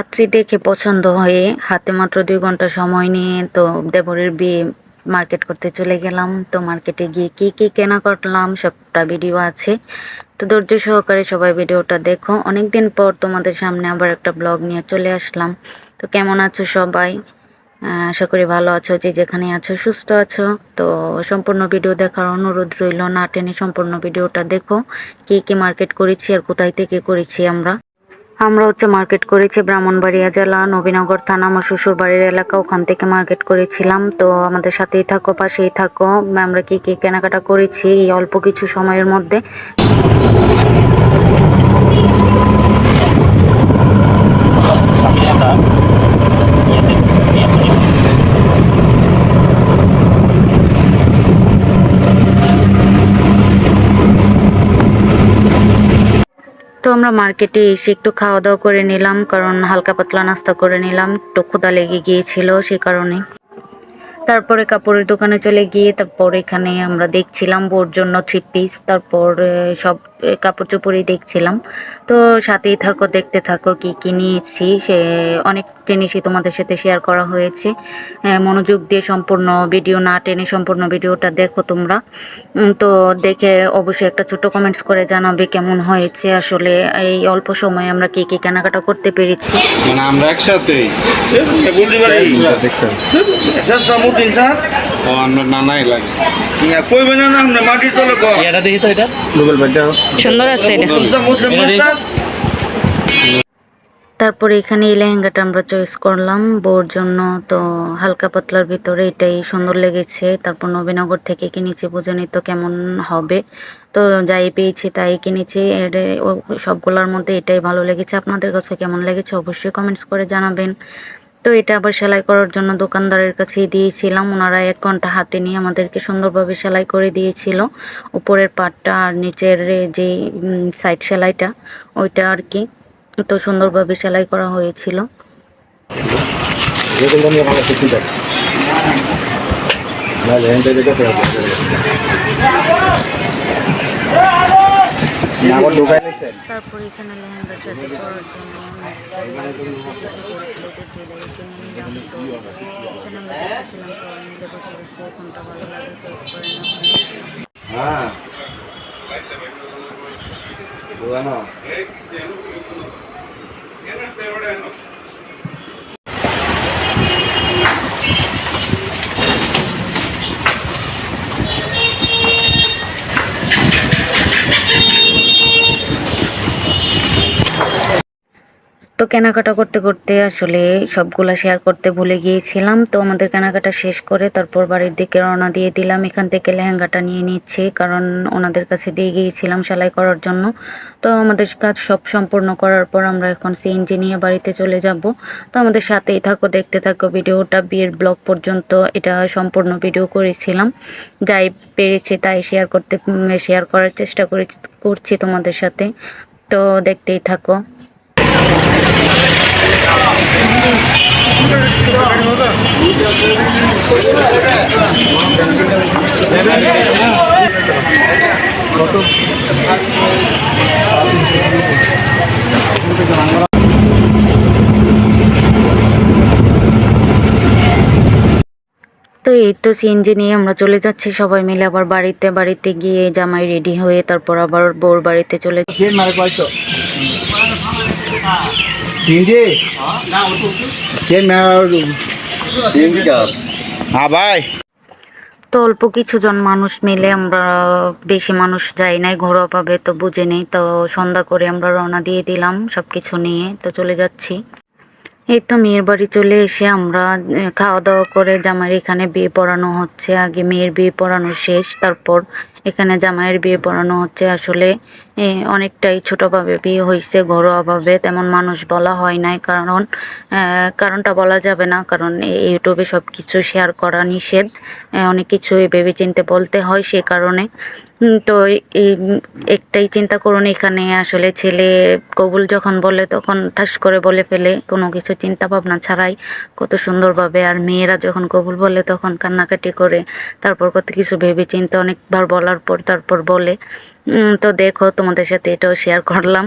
পাত্রী দেখে পছন্দ হয়ে হাতে মাত্র দুই ঘণ্টা সময় নিয়ে তো দেবরের বিয়ে মার্কেট করতে চলে গেলাম। তো মার্কেটে গিয়ে কি কি কেনা করলাম সবটা ভিডিও আছে। তো ধৈর্য সহকারে সবাই ভিডিওটা দেখো। অনেক দিন পর তোমাদের সামনে আবার একটা ব্লগ নিয়ে চলে আসলাম। তো কেমন আছো সবাই? আশা করি ভালো আছো, যে যেখানে আছো সুস্থ আছো। তো সম্পূর্ণ ভিডিও দেখার অনুরোধ রইল, না টেনে সম্পূর্ণ ভিডিওটা দেখো। কি কি মার্কেট করেছি আর কোথায় থেকে করেছি আমরা? আমরা হচ্ছে মার্কেট করেছি ব্রাহ্মণবাড়িয়া জেলা, নবীনগর থানা, আমার শ্বশুর বাড়ির এলাকা, ওখান থেকে মার্কেট করেছিলাম তো আমাদের সাথেই থাকো, পাশেই থাকো আমরা কি কি কেনাকাটা করেছি এই অল্প কিছু সময়ের মধ্যে. আমরা মার্কেটে এসে একটু খাওয়া দাওয়া করে নিলাম, কারণ হালকা পাতলা নাস্তা করে নিলাম। একটু ক্ষুদা লেগে গিয়েছিল সে কারণে। তারপরে কাপড়ের দোকানে চলে গিয়ে তারপর এখানে আমরা দেখছিলাম বোর জন্য থ্রি পিস তারপর সব কাপড় চোপড়ই দেখছিলাম। তো সাথেই থাকো দেখতে থাকো কি কি নিয়েছি। সে অনেক জিনিসই তোমাদের সাথে শেয়ার করা হয়েছে। মনোযোগ দিয়ে সম্পূর্ণ ভিডিও না টেনে সম্পূর্ণ ভিডিওটা দেখো তোমরা। তো দেখে অবশ্যই একটা ছোট কমেন্টস করে জানাবে কেমন হয়েছে আসলে। এই অল্প সময়ে আমরা কি কি কেনাকাটা করতে পেরেছি। মানে আমরা ও আমরা নানাই লাগে। কইবে না আমরা মাটির তলে এটা দেখি তো এটা। গুগল পে দাও সুন্দর আছে তারপরে এখানে এই লেহেঙ্গাটা আমরা চয়েস করলাম। বউর জন্য তো হালকা পাতলার ভিতরে এটাই সুন্দর লেগেছে। তারপর নবীনগর থেকে কিনেছি, বুঝে তো কেমন হবে। তো যাই পেয়েছি তাই কিনেছি। এর সবগুলোর মধ্যে এটাই ভালো লেগেছে। আপনাদের কাছে কেমন লেগেছে অবশ্যই কমেন্টস করে জানাবেন। তো এটা আবার সেলাই করার জন্য দোকানদারের কাছেই দিয়েছিলাম। ওনারা এক ঘণ্টা হাতে নিয়ে আমাদেরকে সুন্দরভাবে সেলাই করে দিয়েছিল। উপরের পাটটা আর নিচের যে সাইড সেলাইটা, ওইটা আর কি। তো সুন্দরভাবে সেলাই করা হয়েছিল যেগুলো নিয়ে আমার কিছু দেখ না লেহেঙ্গা দেখে না আবার ঢুকাই নিছেন তারপর এখানে লেহেঙ্গার সাথে পরার জন্য ম্যাচ করে কিছু গোল্ড জুয়েলারি কিনে নিলাম তো। এখানে আমরা দেখতেছিলাম সবাই মিলে বসে বসে কোনটা ভালো লাগে চয়েস করে নেওয়া হ্যাঁ। তো কেনাকাটা করতে করতে আসলে সবগুলা শেয়ার করতে ভুলে গিয়েছিলাম। তো আমাদের কেনাকাটা শেষ করে তারপর বাড়ির দিকে রওনা দিয়ে দিলাম। এখান থেকে লেহেঙ্গাটা নিয়ে নিচ্ছি, কারণ ওনাদের কাছে দিয়ে গিয়েছিলাম সেলাই করার জন্য। তো আমাদের কাজ সব সম্পূর্ণ করার পর আমরা এখন সিএনজি নিয়ে বাড়িতে চলে যাব। তো আমাদের সাথেই থাকো, দেখতে থাকো ভিডিওটা। বিয়ের ব্লগ পর্যন্ত এটা সম্পূর্ণ ভিডিও করেছিলাম। যাই পেরেছি তাই শেয়ার করতে শেয়ার করার চেষ্টা করেছি, করছি তোমাদের সাথে। তো দেখতেই থাকো। তো এই তো সিএনজি নিয়ে আমরা চলে যাচ্ছি, সবাই মিলে আবার বাড়িতে বাড়িতে গিয়ে জামাই রেডি হয়ে তারপর আবার বউর বাড়িতে চলে তিনটে? হ্যাঁ ভাই। তো অল্প কিছু জন মানুষ মিলে আমরা বেশি মানুষ যাই নাই, ঘরোয়া পাবে তো বুঝে নেই। তো সন্ধ্যা করে আমরা রওনা দিয়ে দিলাম সব কিছু নিয়ে, তো চলে যাচ্ছি। এই তো মেয়ের বাড়ি চলে এসে আমরা খাওয়া দাওয়া করে জামাইয়ের এখানে বিয়ে পড়ানো হচ্ছে। আগে মেয়ের বিয়ে পড়ানো শেষ, তারপর এখানে জামাইয়ের বিয়ে পড়ানো হচ্ছে। আসলে অনেকটাই ছোটোভাবে বিয়ে হয়েছে, ঘরোয়াভাবে। তেমন মানুষ বলা হয় নাই, কারণ কারণটা বলা যাবে না। কারণ ইউটিউবে সব কিছু শেয়ার করা নিষেধ। অনেক কিছুই ভেবে চিনতে বলতে হয় সে কারণে। তো এই একটাই চিন্তা করুন, এখানে আসলে ছেলে কবুল যখন বলে, তখন ঠাস করে বলে ফেলে। কোনো কিছু চিন্তা ভাবনা ছাড়াই কত সুন্দরভাবে আর মেয়েরা যখন কবুল বলে, তখন কান্নাকাটি করে। তারপর কত কিছু ভেবে চিন্তে অনেকবার বলার পর তারপর বলে। তো দেখো, তোমাদের সাথে এটাও শেয়ার করলাম।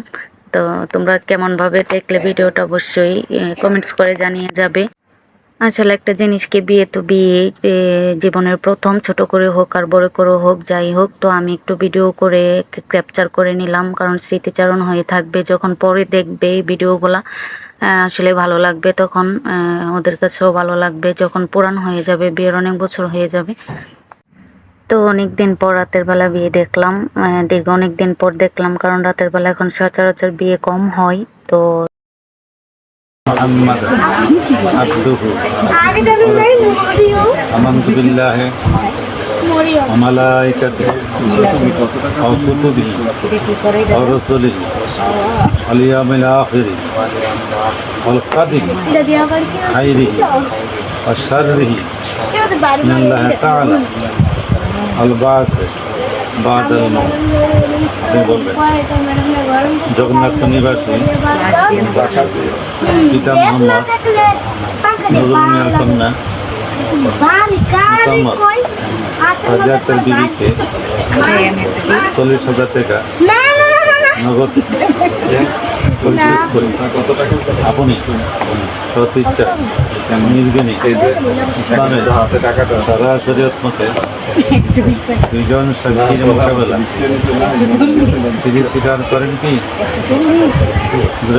তো তোমরা কেমনভাবে দেখলে ভিডিওটা অবশ্যই কমেন্টস করে জানিয়ে যাবে। আসলে একটা জিনিসকে বিয়ে তো বিয়ে জীবনের প্রথম, ছোট করে হোক আর বড় করে হোক, যাই হোক, তো আমি একটু ভিডিও করে ক্যাপচার করে নিলাম। কারণ স্মৃতিচারণ হয়ে থাকবে যখন পরে দেখবে এই ভিডিওগুলা আসলে ভালো লাগবে তখন ওদের কাছেও ভালো লাগবে। যখন পুরান হয়ে যাবে, বিয়ের অনেক বছর হয়ে যাবে। তো অনেক দিন পর রাতের বেলা বিয়ে দেখলাম আহ, দীর্ঘ অনেক দিন পর দেখলাম কারণ রাতের বেলা এখন সচরাচর বিয়ে কম হয় তো محمد عبده আগে যাবেন নাই মরিও آمنت بالله মরিও وملائكته وكتبه ورسله واليوم الآخر والقدر যদি আবার কি خيره وشره কেউ তো বাড়ি من الله تعالى জগন্নাথ নিবাসী। চল্লিশ হাজার টাকা। নগদ। আপনি সতীচ্ছা মতে মোকাবেলা। তিনি স্বীকার করেন কি?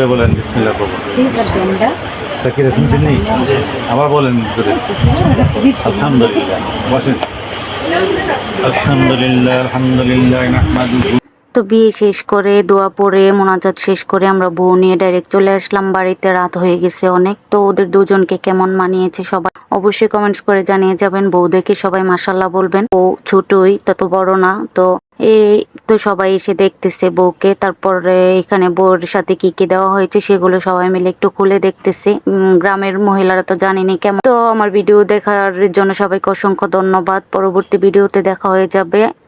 বলেন শুনছেন নি? আবার বলেন আলহামদুলিল্লাহ। বসেন। আলহামদুলিল্লাহ আলহামদুলিল্লাহ তো বিয়ে শেষ করে, দোয়া পরে মোনাজাত শেষ করে আমরা বউ নিয়ে ডাইরেক্ট চলে আসলাম। বাড়িতে রাত হয়ে গেছে অনেক, তো ওদের দুজনকে কেমন মানিয়েছে সবাই অবশ্যই কমেন্টস করে জানিয়ে যাবেন। বউ দেখে সবাই মাসাল্লাহ বলবেন। বউ ছোটই তত বড় না, তো এই তো সবাই এসে দেখতেছে বউকে। তারপরে এখানে বউর সাথে কি কি দেওয়া হয়েছে সেগুলো সবাই মিলে একটু খুলে দেখতেছে। গ্রামের মহিলারা তো জানেনি কেমন। তো আমার ভিডিও দেখার জন্য সবাইকে অসংখ্য ধন্যবাদ। পরবর্তী ভিডিওতে দেখা হয়ে যাবে।